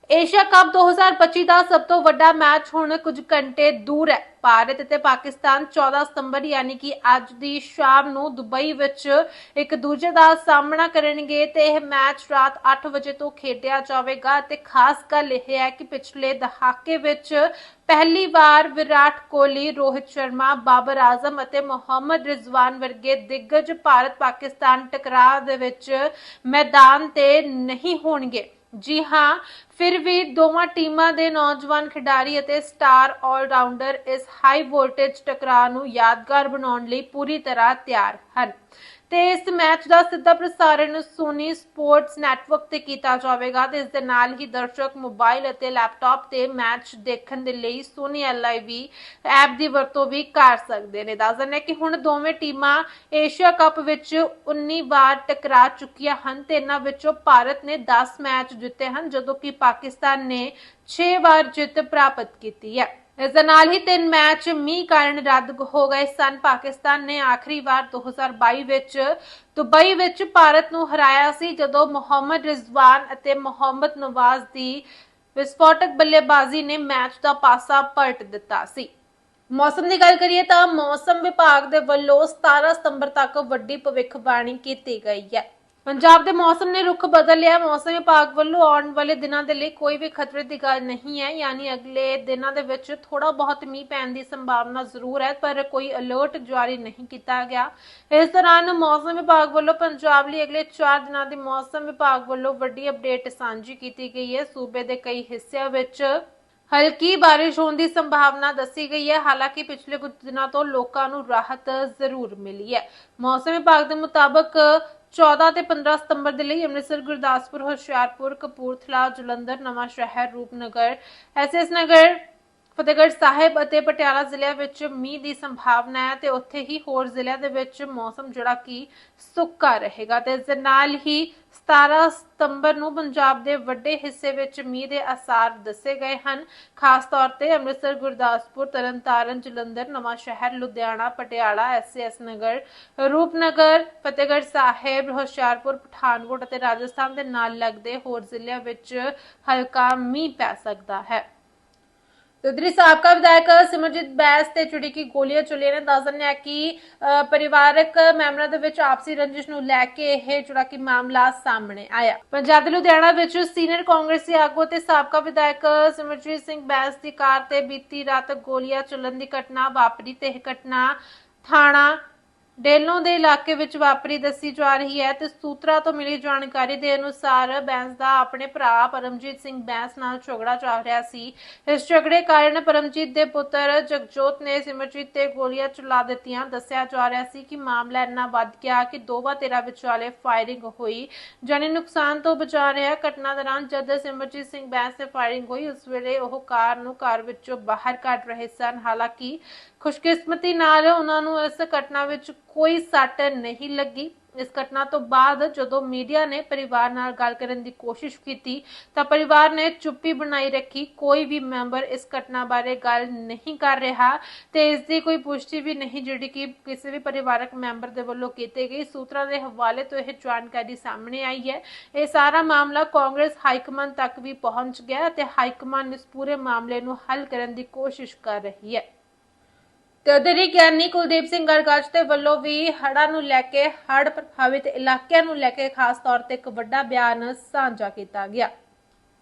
A: ਏਸ਼ੀਆ ਕੱਪ 2025 ਦਾ ਸਭ ਤੋਂ ਵੱਡਾ ਮੈਚ ਹੁਣ ਕੁਝ ਘੰਟੇ ਦੂਰ ਹੈ। ਭਾਰਤ ਅਤੇ ਪਾਕਿਸਤਾਨ 14 ਸਤੰਬਰ ਯਾਨੀ ਕਿ ਅੱਜ ਦੀ ਸ਼ਾਮ ਨੂੰ ਦੁਬਈ ਵਿੱਚ ਇੱਕ ਦੂਜੇ ਦਾ ਸਾਹਮਣਾ ਕਰਨਗੇ ਤੇ ਇਹ ਮੈਚ ਰਾਤ 8 ਵਜੇ ਤੋਂ ਖੇਡਿਆ ਜਾਵੇਗਾ ਤੇ ਖਾਸ ਗੱਲ ਇਹ ਹੈ ਕਿ ਪਿਛਲੇ ਦਹਾਕੇ ਵਿੱਚ ਪਹਿਲੀ ਵਾਰ ਵਿਰਾਟ ਕੋਹਲੀ, ਰੋਹਿਤ ਸ਼ਰਮਾ, ਬਾਬਰ ਆਜ਼ਮ ਅਤੇ ਮੁਹੰਮਦ ਰਿਜ਼ਵਾਨ ਵਰਗੇ ਦਿੱਗਜ ਭਾਰਤ ਪਾਕਿਸਤਾਨ ਟਕਰਾਅ ਦੇ ਵਿੱਚ ਮੈਦਾਨ ਤੇ ਨਹੀਂ ਹੋਣਗੇ। ਜੀ ਹਾਂ, ਫਿਰ ਵੀ ਦੋਵਾਂ ਟੀਮਾਂ ਦੇ ਨੌਜਵਾਨ ਖਿਡਾਰੀ ਅਤੇ ਸਟਾਰ ਆਲਰਾਊਂਡਰ ਇਸ ਹਾਈ ਵੋਲਟੇਜ ਟਕਰਾਅ ਨੂੰ ਯਾਦਗਾਰ ਬਣਾਉਣ ਲਈ ਪੂਰੀ ਤਰ੍ਹਾਂ ਤਿਆਰ ਹਨ। ਤੇ ਇਸ ਮੈਚ ਦਾ ਸਿੱਧਾ ਪ੍ਰਸਾਰਣ ਸੋਨੀ ਸਪੋਰਟਸ ਨੈਟਵਰਕ ਤੇ ਕੀਤਾ ਜਾਵੇਗਾ ਤੇ ਇਸ ਦੇ ਨਾਲ ਹੀ ਦਰਸ਼ਕ ਮੋਬਾਈਲ ਅਤੇ ਲੈਪਟਾਪ ਤੇ ਮੈਚ ਦੇਖਣ ਦੇ ਲਈ ਸੋਨੀ ਐਲਆਈਵੀ ਐਪ ਦੀ ਵਰਤੋਂ ਵੀ ਕਰ ਸਕਦੇ ਨੇ। ਦੱਸ ਦਿੰਦੇ ਕਿ ਹੁਣ ਦੋਵੇਂ ਟੀਮਾਂ ਏਸ਼ੀਆ ਕੱਪ ਵਿੱਚ 19 ਵਾਰ ਟਕਰਾ ਚੁੱਕੀਆਂ ਹਨ ਤੇ ਇਹਨਾਂ ਵਿੱਚੋਂ ਭਾਰਤ ਨੇ 10 ਮੈਚ ਜਿੱਤੇ ਹਨ, ਜਦੋਂ ਕਿ ਪਾਕਿਸਤਾਨ ਨੇ 6 ਵਾਰ ਜਿੱਤ ਪ੍ਰਾਪਤ ਕੀਤੀ ਹੈ। ਇਸ ਦੇ ਨਾਲ ਹੀ ਤਿੰਨ ਮੈਚ ਮੀਂਹ ਕਾਰਨ ਰੱਦ ਹੋ ਗਏ ਸਨ। ਪਾਕਿਸਤਾਨ ਨੇ ਆਖਰੀ ਵਾਰ 2022 ਵਿੱਚ ਦੁਬਈ ਵਿੱਚ ਭਾਰਤ ਨੂੰ ਹਰਾਇਆ ਸੀ, ਜਦੋਂ ਮੁਹੰਮਦ ਰਿਜ਼ਵਾਨ ਅਤੇ ਮੁਹੰਮਦ ਨਵਾਜ਼ ਦੀ ਵਿਸਫੋਟਕ ਬੱਲੇਬਾਜ਼ੀ ਨੇ ਮੈਚ ਦਾ ਪਾਸਾ ਪਲਟ ਦਿੱਤਾ ਸੀ। ਮੌਸਮ ਦੀ ਗੱਲ ਕਰੀਏ ਤਾਂ ਮੌਸਮ ਵਿਭਾਗ ਦੇ ਵੱਲੋਂ 17 ਸਤੰਬਰ ਤੱਕ ਵੱਡੀ ਭਵਿੱਖਬਾਣੀ ਕੀਤੀ ਗਈ ਹੈ। ਪੰਜਾਬ ਦੇ ਮੌਸਮ ਨੇ ਰੁਖ ਬਦਲ ਲਿਆ। ਮੌਸਮ ਵਿਭਾਗ ਵੱਲੋਂ ਆਉਣ ਵਾਲੇ ਦਿਨਾਂ ਦੇ ਲਈ ਕੋਈ ਵੀ ਖਤਰੇ ਦੀ ਗੱਲ ਨਹੀਂ ਹੈ। ਯਾਨੀ ਅਗਲੇ ਦਿਨਾਂ ਦੇ ਵਿੱਚ ਥੋੜਾ ਬਹੁਤ ਮੀਂਹ ਪੈਣ ਦੀ ਸੰਭਾਵਨਾ ਜ਼ਰੂਰ ਹੈ, ਪਰ ਕੋਈ ਅਲਰਟ ਜਾਰੀ ਨਹੀਂ ਕੀਤਾ ਗਿਆ। ਇਸ ਦੌਰਾਨ ਮੌਸਮ ਵਿਭਾਗ ਵੱਲੋਂ ਪੰਜਾਬ ਲਈ ਅਗਲੇ 4 ਦਿਨਾਂ ਦੇ ਮੌਸਮ ਵਿਭਾਗ ਵੱਲੋਂ ਵੱਡੀ ਅਪਡੇਟ ਸਾਂਝੀ ਕੀਤੀ ਗਈ ਹੈ। ਸੂਬੇ ਦੇ ਕਈ ਹਿੱਸਿਆਂ ਵਿੱਚ ਹਲਕੀ ਬਾਰਿਸ਼ ਹੋਣ ਦੀ ਸੰਭਾਵਨਾ ਦੱਸੀ ਗਈ ਹੈ। ਹਾਲਾਂਕਿ ਪਿਛਲੇ ਕੁਝ ਦਿਨਾਂ ਤੋਂ ਲੋਕਾਂ ਨੂੰ ਰਾਹਤ ਜ਼ਰੂਰ ਮਿਲੀ ਹੈ। ਮੌਸਮ ਵਿਭਾਗ ਦੇ ਮੁਤਾਬਕ 14 ਤੇ 15 ਸਤੰਬਰ ਦੇ ਲਈ ਅੰਮ੍ਰਿਤਸਰ, ਗੁਰਦਾਸਪੁਰ, ਹੁਸ਼ਿਆਰਪੁਰ, ਕਪੂਰਥਲਾ, ਜਲੰਧਰ ਨਵਾਂ ਸ਼ਹਿਰ ਰੂਪਨਗਰ ਐਸਐਸ ਨਗਰ ਫਤਿਹਗੜ੍ਹ ਸਾਹਿਬ ਅਤੇ ਪਟਿਆਲਾ ਜ਼ਿਲ੍ਹਿਆਂ ਵਿੱਚ ਮੀਂਹ ਦੀ ਸੰਭਾਵਨਾ ਹੈ ਤੇ ਉੱਥੇ ਹੀ ਹੋਰ ਜ਼ਿਲ੍ਹਿਆਂ ਦੇ ਵਿੱਚ ਮੌਸਮ ਜਿਹੜਾ ਕਿ ਸੁੱਕਾ ਰਹੇਗਾ ਤੇ ਇਸ ਦੇ ਨਾਲ ਹੀ 17 ਸਤੰਬਰ ਨੂੰ ਪੰਜਾਬ ਦੇ ਵੱਡੇ ਹਿੱਸੇ ਵਿੱਚ ਮੀਂਹ ਦੇ ਅਸਾਰ ਦੱਸੇ ਗਏ ਹਨ। ਖਾਸ ਤੌਰ ਤੇ ਅੰਮ੍ਰਿਤਸਰ, ਗੁਰਦਾਸਪੁਰ, ਤਰਨਤਾਰਨ, ਜਲੰਧਰ, ਨਵਾਂ ਸ਼ਹਿਰ, ਲੁਧਿਆਣਾ, ਪਟਿਆਲਾ ਐਸਐਸ ਨਗਰ, ਰੂਪਨਗਰ, ਫਤਿਹਗੜ੍ਹ ਸਾਹਿਬ, ਹੁਸ਼ਿਆਰਪੁਰ, ਪਠਾਨਕੋਟ ਅਤੇ ਰਾਜਸਥਾਨ ਦੇ ਨਾਲ ਲੱਗਦੇ ਹੋਰ ਜ਼ਿਲ੍ਹਿਆਂ ਵਿੱਚ ਹਲਕਾ ਮੀਂਹ ਪੈ ਸਕਦਾ ਹੈ। ਉਧਰੀ ਸਾਬਕਾ ਵਿਧਾਇਕ ਸਿਮਰਜੀਤ ਬੈਸ ਤੇ ਚੁੜੀ ਕੀ ਗੋਲੀਆਂ ਚੱਲੀਆਂ ਨੇ ਦੱਸ ਦਿੰਦੇ ਆ ਕਿ ਪਰਿਵਾਰਕ ਮੈਂਬਰਾਂ ਦੇ ਵਿੱਚ ਆਪਸੀ ਰੰਜਿਸ਼ ਨੂੰ ਲੈ ਕੇ ਇਹ ਜਿਹੜਾ ਕਿ ਮਾਮਲਾ ਸਾਹਮਣੇ ਆਇਆ ਪੰਜਾਬ ਦੇ ਲੁਧਿਆਣਾ ਵਿੱਚ ਸੀਨੀਅਰ ਕਾਂਗਰਸੀ ਆਗੂ ਤੇ ਸਾਬਕਾ ਵਿਧਾਇਕ ਸਿਮਰਜੀਤ ਸਿੰਘ ਬੈਸ ਦੀ ਕਾਰ ਤੇ ਬੀਤੀ ਰਾਤ ਗੋਲੀਆਂ ਚੱਲਣ ਦੀ ਘਟਨਾ ਵਾਪਰੀ ਤੇ ਇਹ ਘਟਨਾ ਥਾਣਾ ਡੇਲੋਂ ਦੇ ਇਲਾਕੇ ਵਿੱਚ ਵਾਪਰੀ ਦੱਸੀ ਜਾ ਰਹੀ ਹੈ ਤੇ ਸੂਤਰਾਂ ਤੋਂ ਮਿਲੀ ਜਾਣਕਾਰੀ ਦੇ ਅਨੁਸਾਰ ਬੈਂਸ ਦਾ ਆਪਣੇ ਭਰਾ ਪਰਮਜੀਤ ਸਿੰਘ ਬੈਂਸ ਨਾਲ ਝਗੜਾ ਚੱਲ ਰਿਹਾ ਸੀ। ਇਸ ਝਗੜੇ ਕਾਰਨ ਪਰਮਜੀਤ ਦੇ ਪੁੱਤਰ ਜਗਜੋਤ ਨੇ ਸਿਮਰਜੀਤ ਤੇ ਗੋਲੀਆਂ ਚਲਾ ਦਿੱਤੀਆਂ। ਦੱਸਿਆ ਜਾ ਰਿਹਾ ਸੀ ਕਿ ਮਾਮਲਾ ਇੰਨਾ ਵੱਧ ਗਿਆ ਕਿ ਦੋਵਾਂ ਤੇਰਾ ਵਿਚਾਲੇ ਫਾਇਰਿੰਗ ਹੋਈ। ਜਾਨੀ ਨੁਕਸਾਨ ਤੋਂ ਬਚਾ ਰਿਹਾ ਘਟਨਾ ਦੌਰਾਨ ਜਦ ਸਿਮਰਜੀਤ ਸਿੰਘ ਬੈਂਸ ਤੇ ਫਾਇਰਿੰਗ ਹੋਈ, ਉਸ ਵੇਲੇ ਉਹ ਕਾਰ ਨੂੰ ਘਰ ਵਿੱਚੋਂ ਬਾਹਰ ਕੱਢ ਰਹੇ ਸਨ। ਹਾਲਾਂਕਿ ਖੁਸ਼ਕਿਸਮਤੀ ਨਾਲ ਉਹਨਾਂ ਨੂੰ ਇਸ ਘਟਨਾ ਵਿੱਚ ਕੋਈ ਸੱਟ ਨਹੀਂ ਲੱਗੀ। ਇਸ ਘਟਨਾ ਤੋਂ ਬਾਅਦ ਜਦੋਂ ਮੀਡੀਆ ਨੇ ਪਰਿਵਾਰ ਨਾਲ ਗੱਲ ਕਰਨ ਦੀ ਕੋਸ਼ਿਸ਼ ਕੀਤੀ, ਤਾਂ ਪਰਿਵਾਰ ਨੇ ਚੁੱਪੀ ਬਣਾਈ ਰੱਖੀ। ਕੋਈ ਵੀ ਮੈਂਬਰ ਇਸ ਘਟਨਾ ਬਾਰੇ ਗੱਲ ਨਹੀਂ ਕਰ ਰਿਹਾ ਤੇ ਇਸ ਦੀ ਕੋਈ ਪੁਸ਼ਟੀ ਵੀ ਨਹੀਂ, ਜਿਹੜੀ ਕਿ ਕਿਸੇ ਵੀ ਪਰਿਵਾਰਕ ਮੈਂਬਰ ਦੇ ਵੱਲੋਂ ਕੀਤੀ ਗਈ। ਸੂਤਰਾਂ ਦੇ ਹਵਾਲੇ ਤੋਂ ਇਹ ਜਾਣਕਾਰੀ ਸਾਹਮਣੇ ਆਈ ਹੈ। ਇਹ ਸਾਰਾ ਮਾਮਲਾ ਕਾਂਗਰਸ ਹਾਈਕਮਾਨ ਤੱਕ ਵੀ ਪਹੁੰਚ ਗਿਆ ਤੇ ਹਾਈਕਮਾਨ ਇਸ ਪੂਰੇ ਮਾਮਲੇ ਨੂੰ ਹੱਲ ਕਰਨ ਦੀ ਕੋਸ਼ਿਸ਼ ਕਰ ਰਹੀ ਹੈ। ਤੇ ਉਧਰ ਗਿਆਨੀ ਕੁਲਦੀਪ ਸਿੰਘ ਗੜਗੜ ਦੇ ਵੱਲੋਂ ਵੀ ਹੜ੍ਹਾਂ ਨੂੰ ਲੈ ਕੇ, ਹੜ੍ਹ ਪ੍ਰਭਾਵਿਤ ਇਲਾਕਿਆਂ ਨੂੰ ਲੈ ਕੇ ਖਾਸ ਤੌਰ ਤੇ ਇੱਕ ਵੱਡਾ ਬਿਆਨ ਸਾਂਝਾ ਕੀਤਾ ਗਿਆ।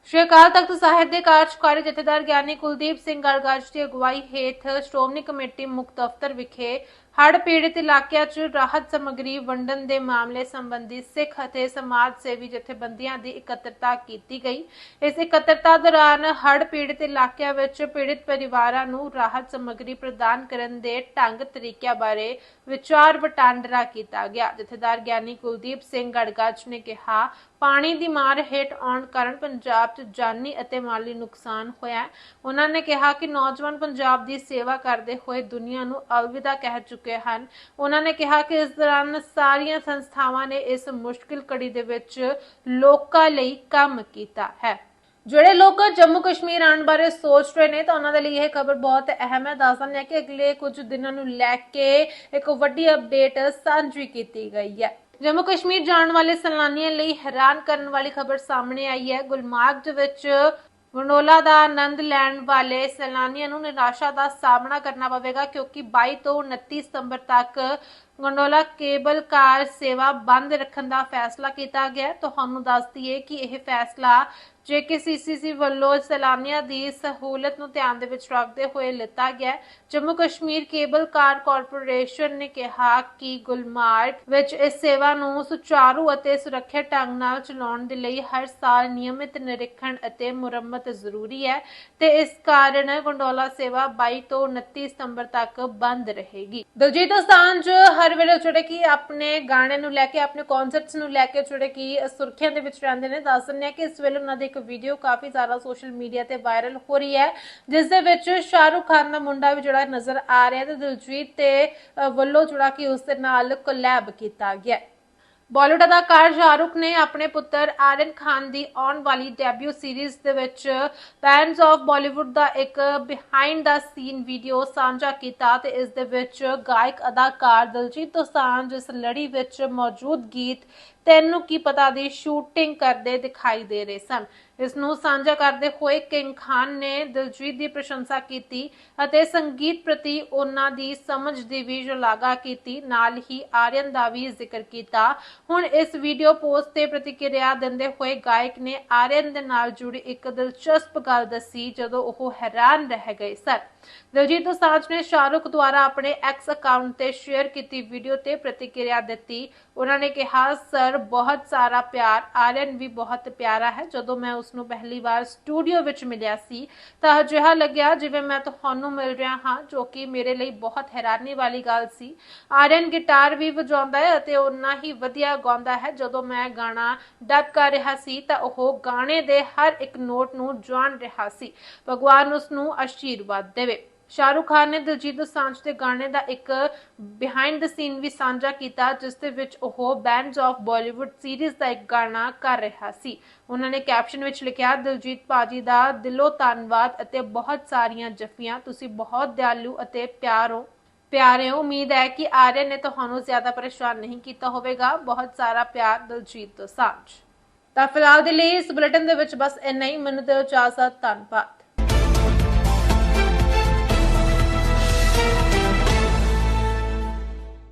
A: ਸ਼੍ਰੀ ਅਕਾਲ ਤਖਤ ਸਾਹਿਬ ਦੇ ਕਾਰਜਕਾਰੀ ਜਥੇਦਾਰ ਗਿਆਨੀ ਕੁਲਦੀਪ ਸਿੰਘ ਗੜਗੜ ਦੀ ਅਗਵਾਈ ਹੇਠ ਸ਼੍ਰੋਮਣੀ ਕਮੇਟੀ ਮੁਕਤ ਦਫ਼ਤਰ ਵਿਖੇ ਹੜ੍ਹ ਪੀੜਤ ਇਲਾਕਿਆਂ 'ਚ ਰਾਹਤ ਸਮੱਗਰੀ ਵੰਡਣ ਦੇ ਮਾਮਲੇ ਸੰਬੰਧੀ ਸਿੱਖ ਅਤੇ ਸਮਾਜ ਸੇਵੀ ਜਥੇਬੰਦੀਆਂ ਦੀ ਇਕੱਤਰਤਾ ਕੀਤੀ ਗਈ। ਇਸ ਇਕੱਤਰਤਾ ਦੌਰਾਨ ਹੜ੍ਹ ਪੀੜਤ ਇਲਾਕਿਆਂ ਵਿੱਚ ਪੀੜਤ ਪਰਿਵਾਰਾਂ ਨੂੰ ਰਾਹਤ ਸਮੱਗਰੀ ਪ੍ਰਦਾਨ ਕਰਨ ਦੇ ਢੰਗ ਤਰੀਕਿਆਂ ਬਾਰੇ ਵਿਚਾਰ ਵਟਾਂਦਰਾ ਕੀਤਾ ਗਿਆ। ਜਥੇਦਾਰ ਗਿਆਨੀ ਕੁਲਦੀਪ ਸਿੰਘ ਗੜਗੱਜ ਨੇ ਕਿਹਾ, ਪਾਣੀ ਦੀ ਮਾਰ ਹੇਠ ਆਉਣ ਕਾਰਨ ਪੰਜਾਬ 'ਚ ਜਾਨੀ ਅਤੇ ਮਾਲੀ ਨੁਕਸਾਨ ਹੋਇਆ ਹੈ। ਉਹਨਾਂ ਨੇ ਕਿਹਾ ਕਿ ਨੌਜਵਾਨ ਪੰਜਾਬ ਦੀ ਸੇਵਾ ਕਰਦੇ ਹੋਏ ਦੁਨੀਆ ਨੂੰ ਅਲਵਿਦਾ ਕਹਿ ਚੁੱਕੇ ਹਨ। ਉਹਨਾਂ ਨੇ ਕਿਹਾ ਕਿ ਇਸ ਦੌਰਾਨ ਸਾਰੀਆਂ ਸੰਸਥਾਵਾਂ ਨੇ ਇਸ ਮੁਸ਼ਕਿਲ ਕੜੀ ਦੇ ਵਿੱਚ ਲੋਕਾਂ ਲਈ ਕੰਮ ਕੀਤਾ ਹੈ। ਜਿਹੜੇ ਲੋਕ ਜੰਮੂ ਕਸ਼ਮੀਰ ਆਉਣ ਬਾਰੇ ਸੋਚ ਰਹੇ ਨੇ, ਤਾਂ ਉਹਨਾਂ ਦੇ ਲਈ ਇਹ ਖਬਰ ਬਹੁਤ ਅਹਿਮ ਹੈ। ਦੱਸ ਦਿੰਦੇ ਹਾਂ ਕਿ ਅਗਲੇ ਕੁਝ ਦਿਨਾਂ ਨੂੰ ਲੈ ਕੇ ਇੱਕ ਵੱਡੀ ਅਪਡੇਟ ਸਾਂਝੀ ਕੀਤੀ ਗਈ ਹੈ। ਜੰਮੂ ਕਸ਼ਮੀਰ ਜਾਣ ਵਾਲੇ ਸੈਲਾਨੀਆਂ ਲਈ ਹੈਰਾਨ ਕਰਨ ਵਾਲੀ ਖਬਰ ਸਾਹਮਣੇ ਆਈ ਹੈ। ਗੁਲਮਾਰਗ ਦੇ ਵਿੱਚ ਗੰਡੋਲਾ ਦਾ ਆਨੰਦ ਲੈਣ ਵਾਲੇ ਸੈਲਾਨੀਆਂ ਨੂੰ ਨਿਰਾਸ਼ਾ ਦਾ ਸਾਹਮਣਾ ਕਰਨਾ ਪਵੇਗਾ, ਕਿਉਂਕਿ 22 ਤੋਂ 29 ਸਤੰਬਰ ਤੱਕ ਗੰਡੋਲਾ ਕੇਬਲ ਕਾਰ ਸੇਵਾ ਬੰਦ ਰੱਖਣ ਦਾ ਫੈਸਲਾ ਕੀਤਾ ਗਿਆ ਤੁਹਾਨੂੰ ਦੱਸ ਦਈਏ ਕਿ ਇਹ ਫੈਸਲਾ ਜੇ ਜੇਕੇਸੀਸੀਸੀ ਵੱਲੋਂ ਸੈਲਾਨੀਆਂ ਦੀ ਸਹੂਲਤ ਨੂੰ ਧਿਆਨ ਦੇ ਵਿੱਚ ਰੱਖਦੇ ਹੋਏ ਲਿੱਤਾ ਗਿਆ Jammu Kashmir cable car corporation ਨੇ ਕਿਹਾ ਕਿ ਗੁਲਮਾਰਗ ਵਿੱਚ ਇਸ ਸੇਵਾ ਨੂੰ ਸੁਚਾਰੂ ਅਤੇ ਸੁਰੱਖਿਅਤ ਢੰਗ ਨਾਲ ਚਲਾਉਣ ਦੇ ਲਈ ਹਰ ਸਾਲ ਨਿਯਮਿਤ ਨਿਰੀਖਣ ਅਤੇ ਮੁਰੰਮਤ ਜ਼ਰੂਰੀ ਹੈ ਤੇ ਇਸ ਕਾਰਨ ਗੰਡੋਲਾ ਸੇਵਾ 22 ਤੋਂ 29 ਸਤੰਬਰ ਤੱਕ ਬੰਦ ਰਹੇਗੀ। ਦਲਜੀਤ ਦੋਸਾਂਝ, ਹਰ ਵੇਲੇ ਜਿਹੜੇ ਕਿ ਆਪਣੇ ਗਾਣੇ ਨੂੰ ਲੈ ਕੇ, ਆਪਣੇ ਕਨਸਰਟਸ ਨੂੰ ਲੈ ਕੇ ਜਿਹੜੇ ਕਿ ਸੁਰਖੀਆਂ ਦੇ ਵਿੱਚ ਰਹਿੰਦੇ ਨੇ, ਦੱਸ ਦਿੰਦੇ ਆ ਕਿ ਇਸ ਵੇਲੇ ਉਹਨਾਂ ਦੇ ਇੱਕ ਵੀਡੀਓ ਕਾਫੀ ਜ਼ਿਆਦਾ ਸੋਸ਼ਲ ਮੀਡੀਆ ਤੇ ਵਾਇਰਲ ਹੋ ਰਹੀ ਹੈ, ਜਿਸ ਦੇ ਵਿੱਚ ਸ਼ਾਹਰੁਖ ਖਾਨ ਦਾ ਮੁੰਡਾ ਵੀ ਜਿਹੜਾ ਨਜ਼ਰ ਆ ਰਿਹਾ ਤੇ ਦਿਲਜੀਤ ਤੇ ਵੱਲੋਂ ਜਿਹੜਾ ਕਿ ਉਸ ਦੇ ਨਾਲ ਕੋਲੈਬ ਕੀਤਾ ਗਿਆ ਬਾਲੀਵੁੱਡ ਅਦਾਕਾਰ ਸ਼ਾਹਰੁਖ ਨੇ ਆਪਣੇ ਪੁੱਤਰ ਆਰਨ ਖਾਨ ਦੀ ਆਉਣ ਵਾਲੀ ਡੈਬਿਊ ਸੀਰੀਜ਼ ਦੇ ਵਿੱਚ ਫੈਨਸ ਆਫ ਬਾਲੀਵੁੱਡ ਦਾ ਇੱਕ ਬਿਹਾਈਂਡ ਦਾ ਸੀਨ ਵੀਡੀਓ ਸਾਂਝਾ ਕੀਤਾ ਤੇ ਇਸ ਦੇ ਵਿੱਚ ਗਾਇਕ ਅਦਾਕਾਰ ਦਲਜੀਤ ਦੋਸਾਂਝ ਇਸ ਲੜੀ ਵਿੱਚ ਮੌਜੂਦ ਗੀਤ ਤੈਨੂੰ ਕੀ ਪਤਾ ਦੀ ਸ਼ੂਟਿੰਗ ਕਰਦੇ ਦਿਖਾਈ ਦੇ ਰਹੇ ਸਨ। ਇਸ ਨੂੰ ਸਾਂਝਾ ਕਰਦੇ ਹੋਏ ਕਿੰਗ ਖਾਨ ਨੇ ਦਿਲਜੀਤ ਦੀ ਪ੍ਰਸ਼ੰਸਾ ਕੀਤੀ ਅਤੇ ਸੰਗੀਤ ਪ੍ਰਤੀ ਉਹਨਾਂ ਦੀ ਸਮਝ ਦੀ ਵੀ ਸ਼ਲਾਘਾ ਕੀਤੀ। ਨਾਲ ਹੀ ਆਰੀਅਨ ਦਾ ਵੀ ਜ਼ਿਕਰ ਕੀਤਾ। ਹੁਣ ਇਸ ਵੀਡੀਓ ਪੋਸਟ ਤੇ ਪ੍ਰਤੀਕਿਰਿਆ ਦਿੰਦੇ ਹੋਏ ਗਾਇਕ ਨੇ ਆਰੀਅਨ ਦੇ ਨਾਲ ਜੁੜੀ ਇੱਕ ਦਿਲਚਸਪ ਗੱਲ ਦੱਸੀ, ਜਦੋਂ ਉਹ ਹੈਰਾਨ ਰਹਿ ਗਏ ਸਨ। ਦਿਲਜੀਤ ਦੋਸਾਂਝ ਨੇ ਸ਼ਾਹਰੁਖ ਦੁਆਰਾ ਆਪਣੇ ਐਕਸ ਅਕਾਊਂਟ ਤੇ ਸ਼ੇਅਰ ਕੀਤੀ ਵੀਡੀਓ ਤੇ ਪ੍ਰਤੀਕਿਰਿਆ ਦਿੱਤੀ। ਉਹਨਾਂ ਨੇ ਕਿਹਾ, ਸਰ, ਬਹੁਤ ਸਾਰਾ ਪਿਆਰ। ਆਰੀਅਨ ਵੀ ਬਹੁਤ ਪਿਆਰਾ ਹੈ। ਜਦੋਂ ਮੈਂ ਉਸ ਨੂੰ ਪਹਿਲੀ ਵਾਰ ਸਟੂਡੀਓ ਵਿੱਚ ਮਿਲਿਆ ਸੀ, ਤਾਂ ਅਜਿਹਾ ਲੱਗਿਆ ਜਿਵੇਂ ਮੈਂ ਤੁਹਾਨੂੰ ਮਿਲ ਰਿਹਾ ਹਾਂ, ਜੋ ਕਿ ਮੇਰੇ ਲਈ ਬਹੁਤ ਹੈਰਾਨੀ ਵਾਲੀ ਗੱਲ ਸੀ। ਆਰੀਅਨ ਗਿਟਾਰ ਵੀ ਵਜਾਉਂਦਾ ਹੈ ਅਤੇ ਉਨਾ ਹੀ ਵਧੀਆ ਗਾਉਂਦਾ ਹੈ। ਜਦੋਂ ਮੈਂ ਗਾਣਾ ਡਬ ਕਰ ਰਿਹਾ ਸੀ, ਤਾਂ ਉਹ ਗਾਣੇ ਦੇ ਹਰ ਇੱਕ ਨੋਟ ਨੂੰ ਜਾਣ ਰਿਹਾ ਸੀ। ਭਗਵਾਨ ਉਸ ਨੂੰ ਆਸ਼ੀਰਵਾਦ ਦੇਵੇ। ਸ਼ਾਹਰੁਖ ਖਾਨ ਨੇ ਦਿਲਜੀਤ ਦੋਸਾਂਝ ਦੇ ਗਾਣੇ ਦਾ ਇੱਕ ਬਿਹਾਈਂਡ ਦ ਸੀਨ ਵੀ ਸਾਂਝਾ ਕੀਤਾ, ਜਿਸ ਦੇ ਵਿੱਚ ਉਹ ਬੈਂਡਸ ਆਫ ਬਾਲੀਵੁੱਡ ਸੀਰੀਜ਼ ਦਾ ਇੱਕ ਗਾਣਾ ਕਰ ਰਿਹਾ ਸੀ। ਉਹਨਾਂ ਨੇ ਕੈਪਸ਼ਨ ਵਿੱਚ ਲਿਖਿਆ, ਦਿਲਜੀਤ ਪਾਜੀ ਦਾ ਦਿਲੋਂ ਧੰਨਵਾਦ ਅਤੇ ਬਹੁਤ ਸਾਰੀਆਂ ਜਫ਼ੀਆਂ, ਤੁਸੀਂ ਬਹੁਤ ਦਿਆਲੂ ਅਤੇ ਪਿਆਰ ਹੋ ਪਿਆਰੇ ਉਮੀਦ ਹੈ ਕਿ ਆਰਿਆ ਨੇ ਤੁਹਾਨੂੰ ਜ਼ਿਆਦਾ ਪਰੇਸ਼ਾਨ ਨਹੀਂ ਕੀਤਾ ਹੋਵੇਗਾ। ਬਹੁਤ ਸਾਰਾ ਪਿਆਰ, ਦਿਲਜੀਤ ਦੋਸਾਂਝ। ਤਾਂ ਫਿਲਹਾਲ ਦੇ ਲਈ ਇਸ ਬੁਲੇਟਿਨ ਦੇ ਵਿੱਚ ਬਸ ਇੰਨਾ ਹੀ। ਮੈਨੂੰ ਦਿਓ ਇਜਾਜ਼ਤ, ਧੰਨਵਾਦ।